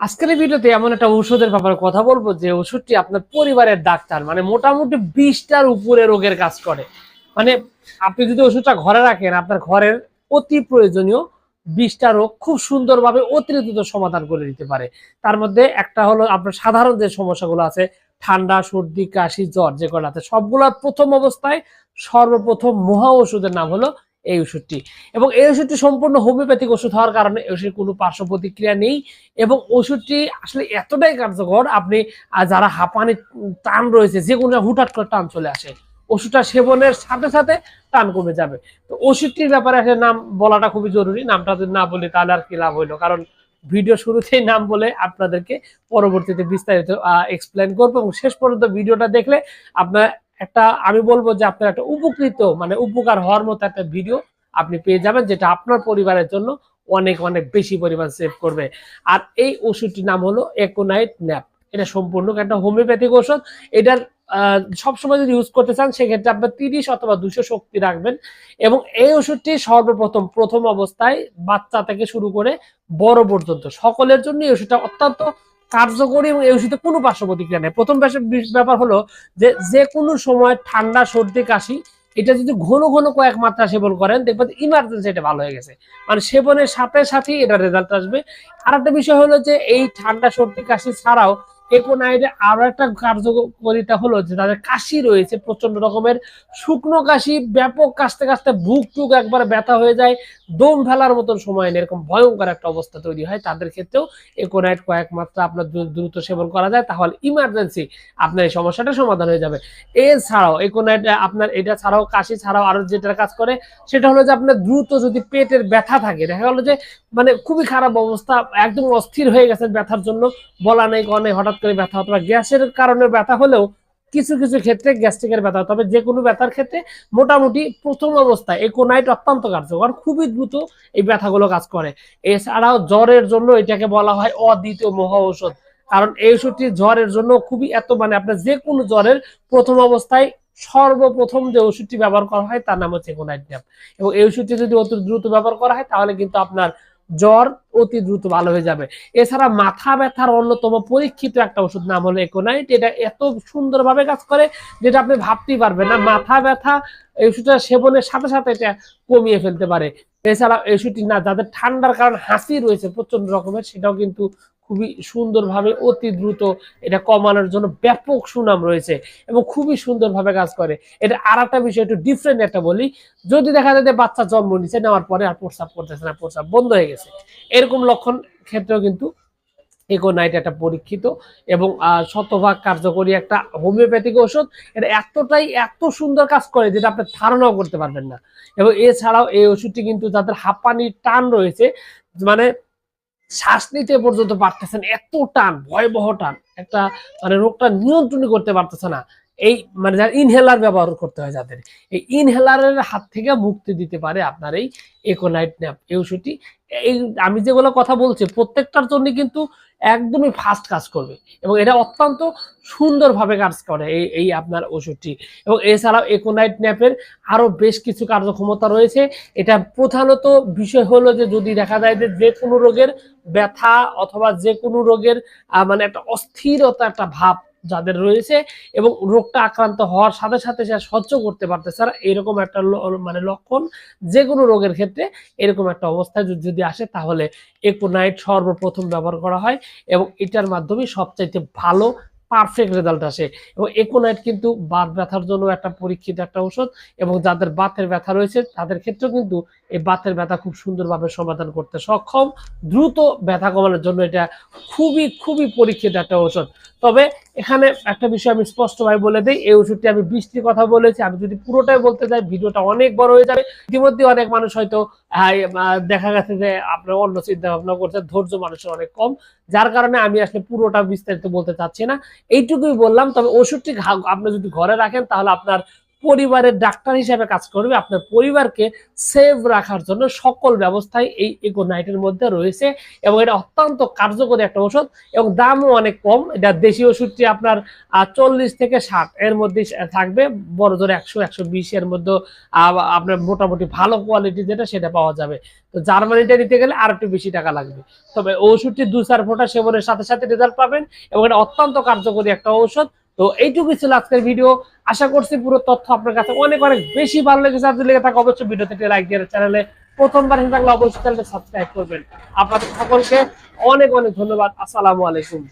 আজকের ভিডিওতে এমন একটা ওষুধের ব্যাপারে কথা বলব যে ওষুধটি আপনার পরিবারের ডাক্তার মানে মোটামুটি বিশটার উপরে রোগের কাজ করে। মানে আপনি যদি ওষুধটা ঘরে রাখেন, আপনার ঘরের অতি প্রয়োজনীয় বিশটা রোগ খুব সুন্দরভাবে অতিরিক্ত সমাধান করে দিতে পারে। তার মধ্যে একটা হলো আপনার সাধারণ যে সমস্যাগুলো আছে, ঠান্ডা, সর্দি, কাশি, জ্বর, যে কটা আছে সবগুলোর প্রথম অবস্থায় সর্বপ্রথম মহা ওষুধের নাম হলো এই ওষুধটি। এবং এই ওষুধটি সম্পূর্ণ হোমিওপ্যাথিক ওষুধ হওয়ার কারণে ওষুধের কোনো পার্শ্ব প্রতিক্রিয়া নেই এবং ওষুধটি আসলে এতটাই কার্যকর, আপনি যারা হাঁপানি টান রয়েছে, যে কোনো হুটহাট করে টান চলে আসে, ওষুধটা সেবনের সাথে সাথে টান কমে যাবে। তো ওষুধটির ব্যাপারে আসলে নাম বলাটা খুবই জরুরি, নামটা যদি না বলি তাহলে আর কি লাভ হইল? কারণ ভিডিও শুরুতেই নাম বলে আপনাদেরকে পরবর্তীতে বিস্তারিত এক্সপ্লেন করব এবং শেষ পর্যন্ত ভিডিওটা দেখলে আপনার একটা, আমি বলব যে আপনার একটা উপকৃত মানে উপকার হওয়ার মতো একটা ভিডিও আপনি পেয়ে যাবেন, যেটা আপনার পরিবারের জন্য অনেক অনেক বেশি পরিমাণ সেভ করবে। আর এই ওষুধটির নাম হলো একোনাইট ন্যাপ এটা সম্পূর্ণ একটা হোমিওপ্যাথিক ওষুধ। এটার সবসময় যদি ইউজ করতে চান, সেক্ষেত্রে আপনার তিরিশ অথবা দুশো শক্তি রাখবেন। এবং এই ওষুধটি সর্বপ্রথম, প্রথম অবস্থায় বাচ্চা থেকে শুরু করে বড় পর্যন্ত, সকলের জন্য এই ওষুধটা অত্যন্ত কার্যকরী এবং এই ওষুধে কোনো পার্শ্ব প্রতিক্রিয়া নেই। প্রথম ব্যাপার হলো যে যে কোনো সময় ঠান্ডা, সর্দি, কাশি, এটা যদি ঘন ঘন কয়েক মাত্রা সেবন করেন, দেখবেন ইমার্জেন্সি এটা ভালো হয়ে গেছে। মানে সেবনের সাথে সাথেই এটা রেজাল্ট আসবে। আর একটা বিষয় হলো যে এই ঠান্ডা, সর্দি, কাশি ছাড়াও একোনাইডে আরও একটা কার্যকরিতা হলো যে তাদের কাশি রয়েছে প্রচণ্ড রকমের। শুকনো কাশি, ব্যাপক কাশতে কাশতে বুক টুক একবার ব্যথা হয়ে যায়, দম ফেলার মতন সময় নেই, এরকম ভয়ঙ্কর একটা অবস্থা তৈরি হয়। তাদের ক্ষেত্রেও একোনাইট কয়েক মাত্রা আপনার দ্রুত সেবন করা যায়, তাহলে ইমার্জেন্সি আপনার এই সমস্যাটা সমাধান হয়ে যাবে। এছাড়াও একোনাইট আপনার এটা ছাড়াও কাশি ছাড়াও আরও যেটা কাজ করে, সেটা হলো যে আপনার দ্রুত যদি পেটের ব্যথা থাকে, দেখা গেলো যে মানে খুবই খারাপ অবস্থা, একদম অস্থির হয়ে গেছে ব্যথার জন্য, বলা নেই, কনে, হঠাৎ করে ব্যথা অথবা গ্যাসের কারণে ব্যথা হলেও কিছু কিছু ক্ষেত্রে গ্যাস্ট্রিকের ব্যথা তবে যে কোনো ব্যথার ক্ষেত্রে মোটামুটি প্রথম অবস্থায় একোনাইট অত্যন্ত কার্যকর খুবই দ্রুত এই ব্যথাগুলো কাজ করে। এছাড়াও জ্বরের জন্য এটাকে বলা হয় অদ্বিতীয় মহা ঔষধ, কারণ এই ওষুধটি জ্বরের জন্য খুবই এত মানে আপনার যে কোনো জ্বরের প্রথম অবস্থায় সর্বপ্রথম যে ওষুধটি ব্যবহার করা হয় তার নাম হচ্ছে কোনাইট ন্যাপ এবং এই ওষুধটি যদি অতি দ্রুত ব্যবহার করা হয় তাহলে কিন্তু আপনার জ্বর অতি দ্রুত ভালো হয়ে যাবে। এছাড়া মাথা ব্যথার অন্যতম পরীক্ষিত একটা ওষুধ নাম হলো একোনাইট এটা এত সুন্দরভাবে কাজ করে যেটা আপনি ভাবতেই পারবেন না। মাথা ব্যথা, এই ওষুধটা সেবনের সাথে সাথে এটা কমিয়ে ফেলতে পারে। এছাড়া এই ওষুধটি না, যাদের ঠান্ডার কারণ হাসি রয়েছে প্রচণ্ড রকমের, সেটাও কিন্তু খুবই সুন্দরভাবে অতি দ্রুত এটা কমানোর জন্য ব্যাপক সুনাম রয়েছে এবং খুবই সুন্দরভাবে কাজ করে। এটা আর একটা বিষয় একটু ডিফারেন্ট একটা বলি। যদি দেখা যায় যে বাচ্চা জন্ম নিচ্ছে নেওয়ার পরে আর প্রস্রাব করতেছে না, প্রস্রাব বন্ধ হয়ে গেছে। এরকম লক্ষণ ক্ষেত্রেও কিন্তু একোনাইট একটা পরীক্ষিত এবং শতভাগ কার্যকরী একটা হোমিওপ্যাথিক ওষুধ এটা এতটাই, এত সুন্দর কাজ করে যেটা আপনি ধারণাও করতে পারবেন না। এবং এছাড়াও এই ওষুধটি কিন্তু যাদের হাঁপানির টান রয়েছে মানে শ্বাস নিতে পর্যন্ত পারতেছেন এত টান, ভয়াবহ টান। একটা মানে রোগটা নিয়ন্ত্রণ করতে পারতেছে না। এই মানে যারা ইনহেলার ব্যবহার করতে হয় যাদের। এই ইনহেলারের হাত থেকে মুক্তি দিতে পারে আপনার এই একোনাইট ন্যাপ এই ওষুধটি এই আমি যেগুলো কথা বলছি, প্রত্যেকটার জন্য কিন্তু একদমই ফাস্ট কাজ করবে এবং এটা অত্যন্ত সুন্দরভাবে কাজ করে এই এই আপনার ওষুধটি এবং এছাড়াও একোনাইট ন্যাপের আরও বেশ কিছু কার্যক্ষমতা রয়েছে। এটা প্রধানত বিষয় হলো যে যদি দেখা যায় যে যে কোনো রোগের ব্যথা অথবা যে কোনো রোগের মানে একটা অস্থিরতা, একটা ভাব যাদের রয়েছে এবং রোগটা আক্রান্ত হওয়ার সাথে সাথে সে সহ্য করতে পারতেছে না, এরকম একটা মানে লক্ষণ যে কোনো রোগের ক্ষেত্রে এরকম একটা অবস্থায় যদি- আসে তাহলে একোনাইট সর্বপ্রথম ব্যবহার করা হয় এবং এটার মাধ্যমে সবচাইতে ভালো পারফেক্ট রেজাল্ট আসে এবং একোনাইট কিন্তু বাত ব্যথার জন্য একটা পরীক্ষিত একটা ওষুধ এবং যাদের বাতের ব্যথা রয়েছে তাদের ক্ষেত্রেও কিন্তু এই বাতের ব্যথা খুব সুন্দরভাবে সমাধান করতে সক্ষম। দ্রুত ব্যথা কমানোর জন্য এটা খুবই খুবই পরীক্ষিত একটা ওষুধ তবে এখানে একটা বিষয় আমি স্পষ্টভাবে বলে দিই, এই ওষুধটি আমি বৃষ্টির কথা বলেছি। আমি যদি পুরোটাই বলতে যাই ভিডিওটা অনেক বড় হয়ে যাবে। ইতিমধ্যে অনেক মানুষ হয়তো দেখা গেছে যে আপনার অন্য চিন্তা ভাবনা করছে ধৈর্য মানুষের অনেক কম। যার কারণে আমি আসলে পুরোটা বিস্তারিত বলতে চাচ্ছি না। এইটুকুই বললাম, তবে ওষুধটি আপনি যদি ঘরে রাখেন, তাহলে আপনার পরিবারের ডাক্তার হিসেবে কাজ করবে, আপনার পরিবারকে সেভ রাখার জন্য সকল ব্যবস্থাই এই ইকোনাইটের মধ্যে রয়েছে এবং এটা অত্যন্ত কার্যকরী একটা ওষুধ এবং দামও অনেক কম। এটা দেশি ওষুধটি আপনার চল্লিশ থেকে ষাট এর মধ্যে থাকবে। বড় জোর একশো একশো বিশ এর মধ্যে আপনার মোটামুটি ভালো কোয়ালিটি যেটা সেটা পাওয়া যাবে। তো জার্মানিটা নিতে গেলে আর একটু বেশি টাকা লাগবে। তবে ওষুধটি দু চার ফোঁটা সেবনের সাথে সাথে রেজাল্ট পাবেন এবং এটা অত্যন্ত কার্যকরী একটা ঔষধ। তো এইটুকুই ছিল আজকের ভিডিও আশা করছি পুরো তথ্য আপনার কাছে অনেক অনেক বেশি ভালো লেগেছে। আর লেগে থাকে, অবশ্যই ভিডিওতে একটি লাইক দিয়ে চ্যানেলে প্রথমবার হিসেবে অবশ্যই চ্যানেলটা সাবস্ক্রাইব করবেন। আপনাদের সকলকে অনেক অনেক ধন্যবাদ। আসসালামু আলাইকুম।